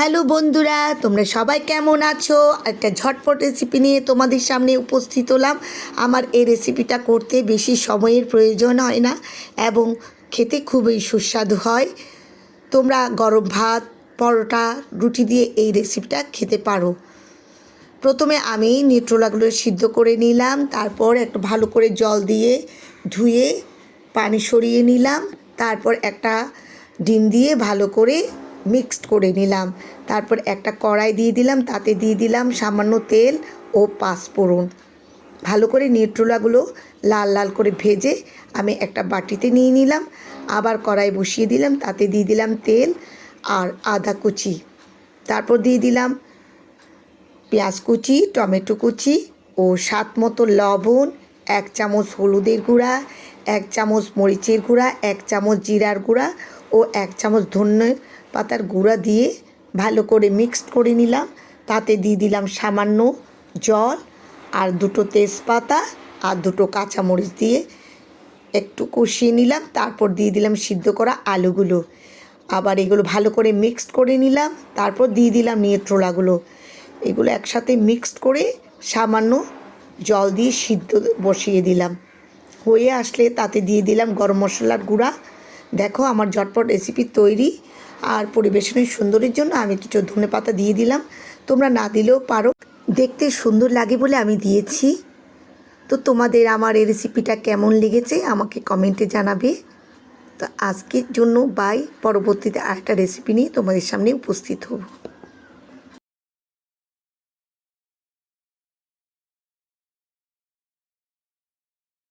Hello বন্ধুরা, তোমরা সবাই কেমন আছো? একটা ঝটপট রেসিপি নিয়ে তোমাদের সামনে উপস্থিত হলাম। আমার এই রেসিপিটা করতে বেশি সময়ের প্রয়োজন হয় না এবং খেতে খুবই সুস্বাদু হয়। তোমরা গরম ভাত, পরোটা, রুটি দিয়ে এই রেসিপিটা খেতে পারো। প্রথমে আমি নিট্রোলাগুলো সিদ্ধ করে নিলাম, তারপর একটু ভালো করে জল দিয়ে ধুয়ে পানি সরিয়ে নিলাম, তারপর একটা ডিম দিয়ে ভালো করে মিক্সড করে নিলাম। তারপর একটা কড়াই দিয়ে দিলাম, তাতে দিয়ে দিলাম সামান্য তেল ও পাঁচফোড়ন। ভালো করে নিট্রোলাগুলো লাল লাল করে ভেজে আমি একটা বাটিতে নিয়ে নিলাম। আবার কড়াই বসিয়ে দিলাম, তাতে দিয়ে দিলাম তেল আর আদা কুচি। তারপর দিয়ে দিলাম পেঁয়াজ কুচি, টমেটো কুচি ও স্বাদ মতো লবণ এক চামচ হলুদের গুঁড়া, এক চামচ মরিচের গুঁড়া, এক চামচ জিরার গুঁড়া ও এক চামচ ধনে পাতার গুঁড়া দিয়ে ভালো করে মিক্সড করে নিলাম। তাতে দিয়ে দিলাম সামান্য জল আর দুটো তেজপাতা আর দুটো কাঁচামরিচ দিয়ে একটু কষিয়ে নিলাম। তারপর দিয়ে দিলাম সিদ্ধ করা আলুগুলো। আবার এগুলো ভালো করে মিক্সড করে নিলাম। তারপর দিয়ে দিলাম নিয়েট্রোলাগুলো এগুলো একসাথে মিক্সড করে সামান্য জল দিয়ে সিদ্ধ বসিয়ে দিলাম। হয়ে আসলে তাতে দিয়ে দিলাম গরম মশলার গুঁড়া। দেখো আমার ঝটপট রেসিপি তৈরি আর পরিবেশনের সুন্দরের জন্য আমি কিছু ধনে পাতা দিয়ে দিলাম। তোমরা না দিলেও পারো। দেখতে সুন্দর লাগে বলে আমি দিয়েছি। তো তোমাদের আমার এই রেসিপিটা কেমন লেগেছে আমাকে কমেন্টে জানাবে। তো আজকের জন্য বাই পরবর্তীতে আরেকটা রেসিপি নিয়ে তোমাদের সামনে উপস্থিত হব।